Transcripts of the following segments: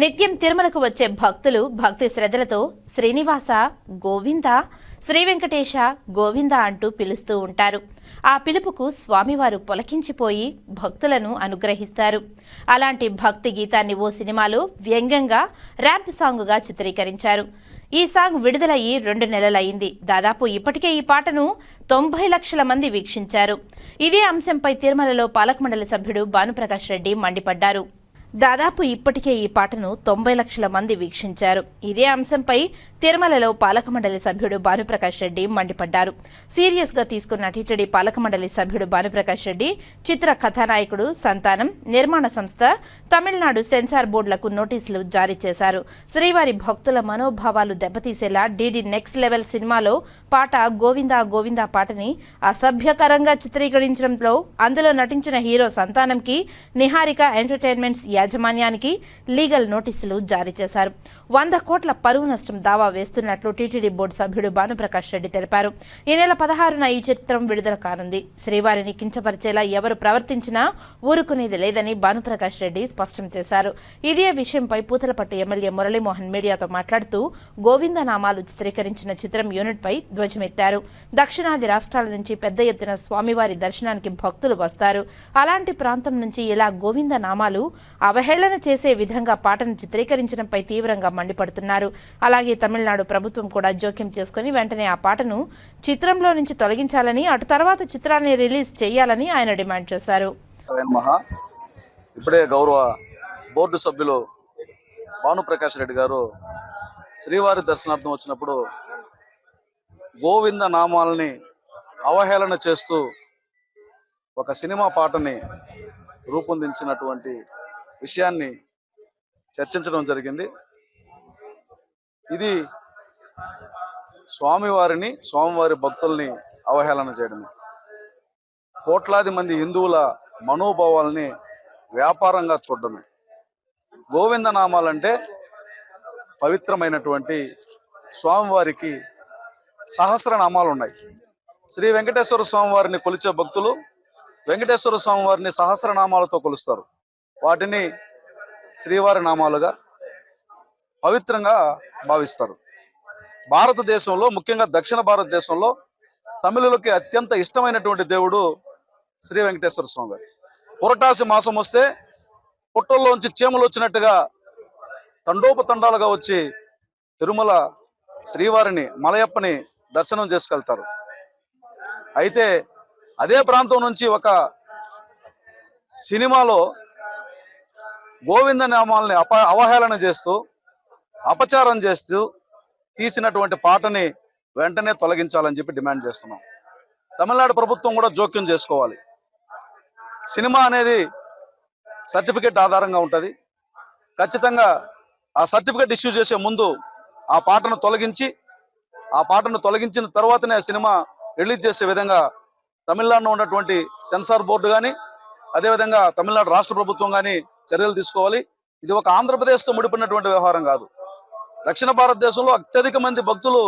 నిత్యం తిరుమలకు వచ్చే భక్తులు భక్తి శ్రద్ధలతో శ్రీనివాస గోవింద శ్రీ వెంకటేశ గోవింద అంటూ పిలుస్తూ ఉంటారు. ఆ పిలుపుకు స్వామివారు పొలకించిపోయి భక్తులను అనుగ్రహిస్తారు. అలాంటి భక్తి గీతాన్ని ఓ సినిమాలో వ్యంగ్యంగా ర్యాంప్ సాంగుగా చిత్రీకరించారు. ఈ సాంగ్ విడుదలయ్యి రెండు నెలలయ్యింది. దాదాపు ఇప్పటికే ఈ పాటను తొంభై లక్షల మంది వీక్షించారు. ఇదే అంశంపై తిరుమలలో పాలక మండలి సభ్యుడు భానుప్రకాష్ రెడ్డి మండిపడ్డారు. దాదాపు ఇప్పటికే ఈ పాటను తొంభై లక్షల మంది వీక్షించారు. ఇదే అంశంపై తిరుమలలో పాలక మండలి సభ్యుడు భానుప్రకాష్ రెడ్డి మండిపడ్డారు. సీరియస్గా తీసుకున్న టీటీడీ పాలక మండలి సభ్యుడు భానుప్రకాష్ రెడ్డి చిత్ర కథానాయకుడు సంతానం నిర్మాణ సంస్థ తమిళనాడు సెన్సార్ బోర్డులకు నోటీసులు జారీ చేశారు. శ్రీవారి భక్తుల మనోభావాలు దెబ్బతీసేలా డీడీ నెక్స్ట్ లెవెల్ సినిమాలో పాట గోవిందా గోవిందా పాటని అసభ్యకరంగా చిత్రీకరించడంలో అందులో నటించిన హీరో సంతానంకి నిహారిక ఎంటర్టైన్మెంట్స్ యాజమాన్యానికి లీగల్ నోటీసులు జారీ చేశారు. వంద కోట్ల పరువు నష్టం దావా వేస్తున్నట్లు టీటీడీ బోర్డు సభ్యుడు భానుప్రకాష్ రెడ్డి తెలిపారు. ఈ నెల పదహారున ఈ చిత్రం విడుదల కానుంది. శ్రీవారిని కించపరిచేలా ఎవరు ప్రవర్తించినా ఊరుకునేది లేదని భానుప్రకాష్ రెడ్డి స్పష్టం చేశారు. ఇదే విషయంపై పూతలపట్టు ఎమ్మెల్యే మురళీమోహన్ మీడియాతో మాట్లాడుతూ గోవింద నామాలు చిత్రీకరించిన చిత్రం యూనిట్పై ధ్వజమెత్తారు. దక్షిణాది రాష్ట్రాల నుంచి పెద్ద ఎత్తున స్వామివారి దర్శనానికి భక్తులు వస్తారు. అలాంటి ప్రాంతం నుంచి ఇలా గోవింద నామాలు అవహేళన చేసే విధంగా పాటను చిత్రీకరించడంపై తీవ్రంగా మండిపడుతున్నారు. అలాగే తమిళనాడు ప్రభుత్వం కూడా జోక్యం చేసుకుని వెంటనే ఆ పాటను చిత్రంలో నుంచి తొలగించాలని అటు తర్వాత చిత్రాన్ని రిలీజ్ చేయాలని ఆయన డిమాండ్ చేశారు. మహా. ఇప్పుడే గౌరవ బోర్డు సభ్యులు భానుప్రకాష్ రెడ్డి గారు శ్రీవారి దర్శనార్థం వచ్చినప్పుడు గోవింద నామాలని అవహేళన చేస్తూ ఒక సినిమా పాటని రూపొందించినటువంటి విషయాన్ని చర్చించడం జరిగింది. ఇది స్వామివారిని స్వామివారి భక్తుల్ని అవహేళన చేయడమే. కోట్లాది మంది హిందువుల మనోభావాల్ని వ్యాపారంగా చూడడమే. గోవింద నామాలంటే పవిత్రమైనటువంటి స్వామివారికి సహస్రనామాలు ఉన్నాయి శ్రీ వెంకటేశ్వర స్వామివారిని కొలిచే భక్తులు వెంకటేశ్వర స్వామివారిని సహస్రనామాలతో కొలుస్తారు. వాటిని శ్రీవారి నామాలుగా పవిత్రంగా భావిస్తారు. భారతదేశంలో ముఖ్యంగా దక్షిణ భారతదేశంలో తమిళులకి అత్యంత ఇష్టమైనటువంటి దేవుడు శ్రీ వెంకటేశ్వర స్వామి గారు. పురటాసి మాసం వస్తే పుట్టల్లోంచి చీమలు వచ్చినట్టుగా తండోపతండాలుగా వచ్చి తిరుమల శ్రీవారిని మలయప్పని దర్శనం చేసుకెళ్తారు. అయితే అదే ప్రాంతం నుంచి ఒక సినిమాలో గోవింద నామాలని అప అవహేళన చేస్తూ అపచారం చేస్తూ తీసినటువంటి పాటని వెంటనే తొలగించాలని చెప్పి డిమాండ్ చేస్తున్నాం. తమిళనాడు ప్రభుత్వం కూడా జోక్యం చేసుకోవాలి. సినిమా అనేది సర్టిఫికేట్ ఆధారంగా ఉంటుంది. ఖచ్చితంగా ఆ సర్టిఫికేట్ ఇష్యూ చేసే ముందు ఆ పాటను తొలగించి ఆ పాటను తొలగించిన తర్వాతనే ఆ సినిమా రిలీజ్ చేసే విధంగా తమిళనాడులో ఉన్నటువంటి సెన్సార్ బోర్డు కానీ అదేవిధంగా తమిళనాడు రాష్ట్ర ప్రభుత్వం కానీ చర్యలు తీసుకోవాలి. ఇది ఒక ఆంధ్రప్రదేశ్తో ముడిపడినటువంటి వ్యవహారం కాదు. దక్షిణ భారతదేశంలో అత్యధిక మంది భక్తులు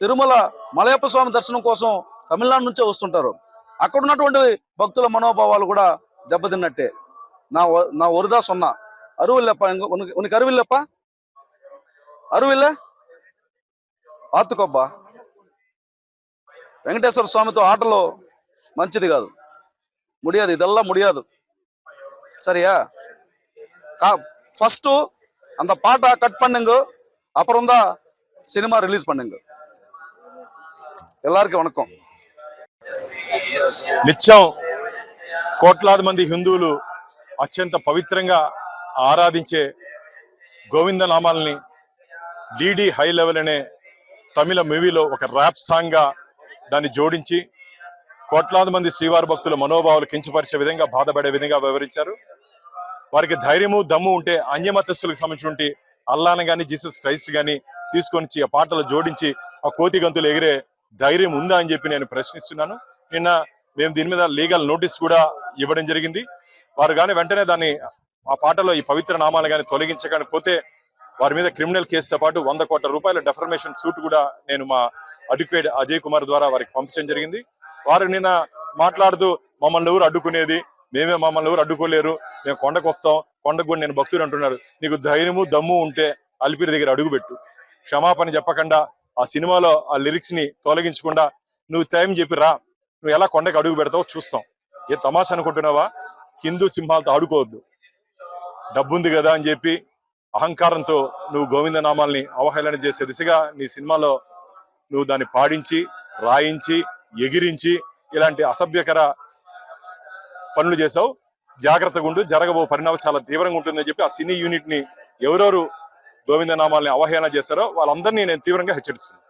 తిరుమల మలయప్ప స్వామి దర్శనం కోసం తమిళనాడు నుంచే వస్తుంటారు అక్కడ ఉన్నటువంటి భక్తుల మనోభావాలు కూడా దెబ్బతిన్నట్టే నా ఒ- నా ఒరుదా సొన్నా అరువిల్లప్ప ఉనికి అరువిల్లప్ప అరువిల్ల ఆతుకొబ్బా వెంకటేశ్వర స్వామితో ఆటలో మంచిది కాదు ముడియాదు ఇదల్లా ముడియాదు సరియా కా ఫస్ట్ அந்த பாட்டை கட் பண்ணுங்க அப்புறம் தான் சினிமா ரிலீஸ் பண்ணுங்க எல்லாருக்கும் வணக்கம் నిత్యం కోట్లాది మంది హిందువులు అత్యంత పవిత్రంగా ఆరాధించే గోవింద నామాల్ని డిడి హై లెవెల్ అనే తమిళ మూవీలో ఒక ర్యాప్ సాంగ్గా దాన్ని జోడించి కోట్లాది మంది శ్రీవారి భక్తుల మనోభావాలు కించపరిచే విధంగా బాధపడే విధంగా వివరించారు వారికి ధైర్యము దమ్ము ఉంటే అన్యమతస్తులకు సంబంధించినటువంటి అల్లాను కానీ జీసస్ క్రైస్ట్ కానీ తీసుకొని వచ్చి ఆ పాటలు జోడించి ఆ కోతి గంతులు ఎగిరే ధైర్యం ఉందా అని చెప్పి నేను ప్రశ్నిస్తున్నాను. నిన్న మేము దీని మీద లీగల్ నోటీస్ కూడా ఇవ్వడం జరిగింది. వారు కానీ వెంటనే దాన్ని ఆ పాటలో ఈ పవిత్ర నామాలు కానీ తొలగించగానే పోతే వారి మీద క్రిమినల్ కేసుతో పాటు వంద కోట్ల రూపాయల డెఫర్మేషన్ సూట్ కూడా నేను మా అడ్వకేట్ అజయ్ కుమార్ ద్వారా వారికి పంపించడం జరిగింది. వారు నిన్న మాట్లాడుతూ మమ్మల్ని ఎవరు అడ్డుకునేది? మేమే మమ్మల్ని ఎవరు అడ్డుకోలేరు. మేము కొండకు వస్తాం. కొండకు కూడా నేను భక్తుడు అంటున్నారు. నీకు ధైర్యము దమ్ము ఉంటే అలిపిరి దగ్గర అడుగుపెట్టు క్షమాపణ చెప్పకుండా ఆ సినిమాలో ఆ లిరిక్స్ని తొలగించకుండా నువ్వు టైం చెప్పి రా. నువ్వు ఎలా కొండకు అడుగు పెడతావో చూస్తాం. ఏ తమాషా అనుకుంటున్నావా? హిందూ సింహాలతో ఆడుకోవద్దు. డబ్బుంది కదా అని చెప్పి అహంకారంతో నువ్వు గోవింద నామాల్ని అవహేళన చేసే దిశగా నీ సినిమాలో నువ్వు దాన్ని పాడించి రాయించి ఎగిరించి ఇలాంటి అసభ్యకర పనులు చేసావు జాగ్రత్తగా ఉండు. జరగబో పరిణామం చాలా తీవ్రంగా ఉంటుందని చెప్పి ఆ సినీ యూనిట్ని ఎవరెవరు గోవింద నామాల్ని అవహేళన చేశారో వాళ్ళందరినీ నేను తీవ్రంగా హెచ్చరిస్తున్నాను.